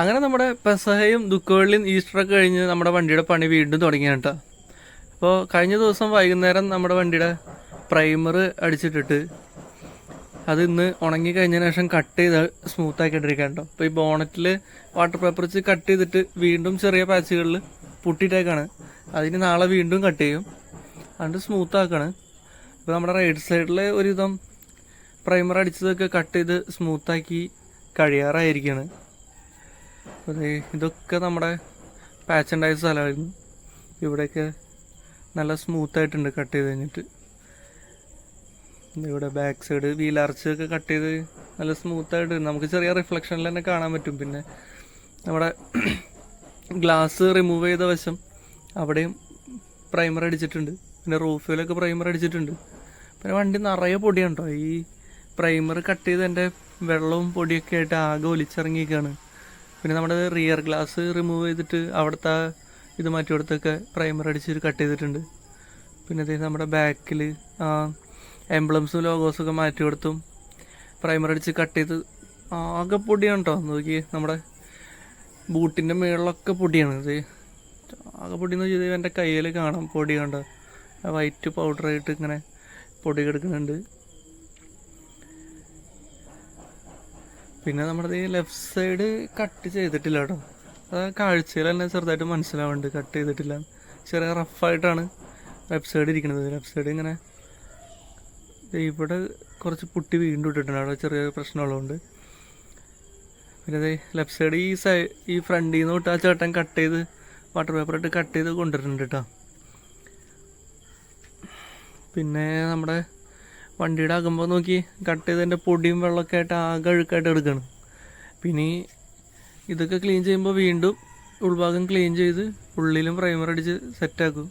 അങ്ങനെ നമ്മുടെ പെസഹയും ദുഃഖവെള്ളിയും ഈസ്റ്ററൊക്കെ കഴിഞ്ഞ് നമ്മുടെ വണ്ടിയുടെ പണി വീണ്ടും തുടങ്ങിയാണ് കേട്ടോ അപ്പോൾ കഴിഞ്ഞ ദിവസം വൈകുന്നേരം നമ്മുടെ വണ്ടിയുടെ പ്രൈമർ അടിച്ചിട്ടിട്ട് അത് ഇന്ന് ഉണങ്ങി കഴിഞ്ഞതിന് ശേഷം കട്ട് ചെയ്ത് സ്മൂത്ത് ആക്കിയിട്ടിരിക്കുകയാണ് കേട്ടോ അപ്പോൾ ഈ ബോണറ്റിൽ വാട്ടർ പേപ്പർ വെച്ച് കട്ട് ചെയ്തിട്ട് വീണ്ടും ചെറിയ പാച്ചുകളിൽ പൊട്ടിയിട്ടേക്കാണ്. അതിന് നാളെ വീണ്ടും കട്ട് ചെയ്യും. അതുകൊണ്ട് സ്മൂത്ത് ആക്കാണ്. ഇപ്പോൾ നമ്മുടെ റൈറ്റ് സൈഡിൽ ഒരുവിധം പ്രൈമർ അടിച്ചതൊക്കെ കട്ട് ചെയ്ത് സ്മൂത്താക്കി കഴിയാറായിരിക്കുകയാണ് ഇതൊക്കെ നമ്മുടെ പാച്ച് ഉണ്ടായ സ്ഥലമായിരുന്നു. ഇവിടെയൊക്കെ നല്ല സ്മൂത്ത് ആയിട്ടുണ്ട് കട്ട് ചെയ്ത് കഴിഞ്ഞിട്ട്. ഇവിടെ ബാക്ക് സൈഡ് ഒക്കെ കട്ട് ചെയ്ത് നല്ല സ്മൂത്ത് ആയിട്ട് നമുക്ക് ചെറിയ റിഫ്ലക്ഷനിൽ തന്നെ കാണാൻ പറ്റും. പിന്നെ നമ്മുടെ ഗ്ലാസ് റിമൂവ് ചെയ്ത വശം അവിടെയും പ്രൈമർ അടിച്ചിട്ടുണ്ട്. പിന്നെ റൂഫിലൊക്കെ പ്രൈമർ അടിച്ചിട്ടുണ്ട്. പിന്നെ വണ്ടി നിറയെ പൊടിയുണ്ടോ? ഈ പ്രൈമർ കട്ട് ചെയ്ത് എന്റെ വെള്ളവും പൊടിയൊക്കെ ആയിട്ട് ആകെ ഒലിച്ചിറങ്ങിയൊക്കെയാണ് പിന്നെ നമ്മുടെ റിയർ ഗ്ലാസ് റിമൂവ് ചെയ്തിട്ട് അവിടുത്തെ ഇത് മാറ്റി കൊടുത്തൊക്കെ പ്രൈമർ അടിച്ച് കട്ട് ചെയ്തിട്ടുണ്ട്. പിന്നെ അതേ നമ്മുടെ ബാക്കിൽ എംബ്ലംസും ലോഗോസൊക്കെ മാറ്റി കൊടുത്തും പ്രൈമർ അടിച്ച് കട്ട് ചെയ്ത് ആകെ പൊടിയാണ് കേട്ടോ നോക്കി നമ്മുടെ ബൂട്ടിന്റെ മുകളിലൊക്കെ പൊടിയാണ്. ഇത് ആകെ പൊടി എന്ന് വെച്ചാൽ എന്റെ കയ്യിൽ കാണാം പൊടി കണ്ടോ വൈറ്റ് പൗഡറായിട്ട് ഇങ്ങനെ പൊടി കിടക്കുന്നുണ്ട്. പിന്നെ നമ്മുടെ ഈ ലെഫ്റ്റ് സൈഡ് കട്ട് ചെയ്തിട്ടില്ല കേട്ടോ അത് കാഴ്ചയിൽ തന്നെ ചെറുതായിട്ട് മനസ്സിലാവുന്നുണ്ട്. കട്ട് ചെയ്തിട്ടില്ല. ചെറിയ റഫായിട്ടാണ് ലെഫ്റ്റ് സൈഡ് ഇരിക്കുന്നത്. ലെഫ്റ്റ് സൈഡ് ഇങ്ങനെ ഇവിടെ കുറച്ച് പുട്ടി വീണ്ടും ഇട്ടിട്ടുണ്ട്. അവിടെ ചെറിയ പ്രശ്നമുള്ളതുകൊണ്ട്. പിന്നെ അതെ ലെഫ്റ്റ് സൈഡ് ഈ സൈ ഈ ഫ്രണ്ടിൽ നിന്ന് തൊട്ട് ആ ചേട്ടൻ കട്ട് ചെയ്ത് വാട്ടർ പേപ്പർ ഇട്ട് കട്ട് ചെയ്ത് കൊണ്ടുവരുന്നുണ്ട് കേട്ടോ പിന്നെ നമ്മുടെ വണ്ടിയുടെ ആകുമ്പോൾ നോക്കി കട്ട് ചെയ്തതിന്റെ പൊടിയും വെള്ളമൊക്കെ ആയിട്ട് ആകെ അഴുക്കായിട്ട് എടുക്കണം. പിന്നെ ഇതൊക്കെ ക്ലീൻ ചെയ്യുമ്പോൾ വീണ്ടും ഉൾഭാഗം ക്ലീൻ ചെയ്ത് ഉള്ളിലും പ്രൈമർ അടിച്ച് സെറ്റാക്കും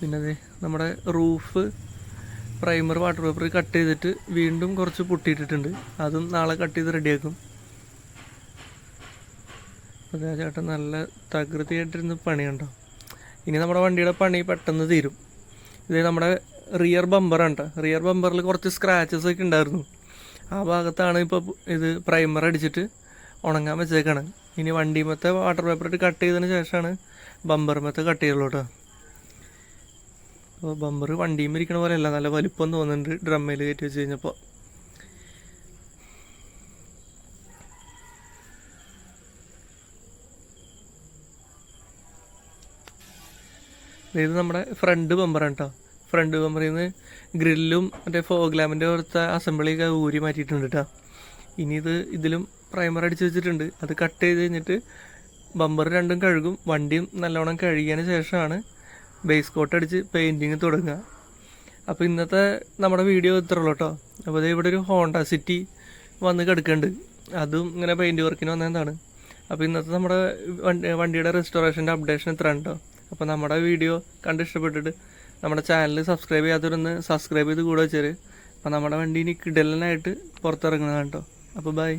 പിന്നെ അതെ നമ്മുടെ roof primer water paper cut ചെയ്തിട്ട് വീണ്ടും കുറച്ച് പൊട്ടിയിട്ടിട്ടുണ്ട്. അതും നാളെ കട്ട് ചെയ്ത് റെഡിയാക്കും ആ ചേട്ടൻ നല്ല തകൃതിയായിട്ടിരുന്ന് പണിയുണ്ടോ? ഇനി നമ്മുടെ വണ്ടിയുടെ പണി പെട്ടെന്ന് തീരും. ഇത് നമ്മുടെ റിയർ ബമ്പറാണ് കേട്ടോ റിയർ ബമ്പറിൽ കുറച്ച് സ്ക്രാച്ചസ് ഒക്കെ ഉണ്ടായിരുന്നു. ആ ഭാഗത്താണ് ഇപ്പോൾ ഇത് പ്രൈമർ അടിച്ചിട്ട് ഉണങ്ങാൻ വെച്ചേക്കാണ്. ഇനി വണ്ടിമത്തെ വാട്ടർ പേപ്പർ ഇട്ട് കട്ട് ചെയ്തതിന് ശേഷമാണ് ബമ്പറുമത്തെ കട്ട് ചെയ്യുള്ളൂ കേട്ടോ അപ്പോൾ ബമ്പർ വണ്ടിയും ഇരിക്കണ പോലെയല്ല നല്ല വലിപ്പം തോന്നുന്നുണ്ട് ഡ്രമ്മിൽ കയറ്റി വെച്ച് കഴിഞ്ഞപ്പോൾ ഇത് നമ്മുടെ ഫ്രണ്ട് ബമ്പറാണ് കേട്ടോ ഫ്രണ്ട് ബമ്പറിൽ നിന്ന് ഗ്രില്ലും മറ്റേ ഫോഗ്ലാമിന്റെ പുറത്തെ അസംബ്ലിയൊക്കെ ഊരി മാറ്റിയിട്ടുണ്ട് കേട്ടോ ഇനി ഇത് ഇതിലും പ്രൈമർ അടിച്ച് വെച്ചിട്ടുണ്ട്. അത് കട്ട് ചെയ്ത് കഴിഞ്ഞിട്ട് ബമ്പർ രണ്ടും കഴുകും. വണ്ടിയും നല്ലോണം കഴുകിയതിന് ശേഷമാണ് ബേസ് കോട്ട് അടിച്ച് പെയിന്റിങ് തുടങ്ങുക. അപ്പോൾ ഇന്നത്തെ നമ്മുടെ വീഡിയോ ഇത്രയുള്ളൂ കേട്ടോ അപ്പോൾ ദേ ഇവിടെ ഒരു ഹോണ്ട സിറ്റി വന്ന് കിടക്കുന്നുണ്ട്. അതും ഇങ്ങനെ പെയിന്റ് വർക്കിന് വന്നതാണ് അപ്പോൾ ഇന്നത്തെ നമ്മുടെ വണ്ടിയുടെ റെസ്റ്റോറേഷന്റെ അപ്ഡേഷൻ ഇത്ര ഉണ്ടോ അപ്പോൾ നമ്മുടെ വീഡിയോ കണ്ട് ഇഷ്ടപ്പെട്ടിട്ട് നമ്മുടെ ചാനൽ സബ്സ്ക്രൈബ് ചെയ്യാത്തവരൊന്ന് സബ്സ്ക്രൈബ് ചെയ്ത് കൂടെ വെച്ചാൽ അപ്പോൾ നമ്മുടെ വണ്ടി ഇനി കിടലനായിട്ട് പുറത്തിറങ്ങുന്നതാണ് കേട്ടോ അപ്പോൾ ബൈ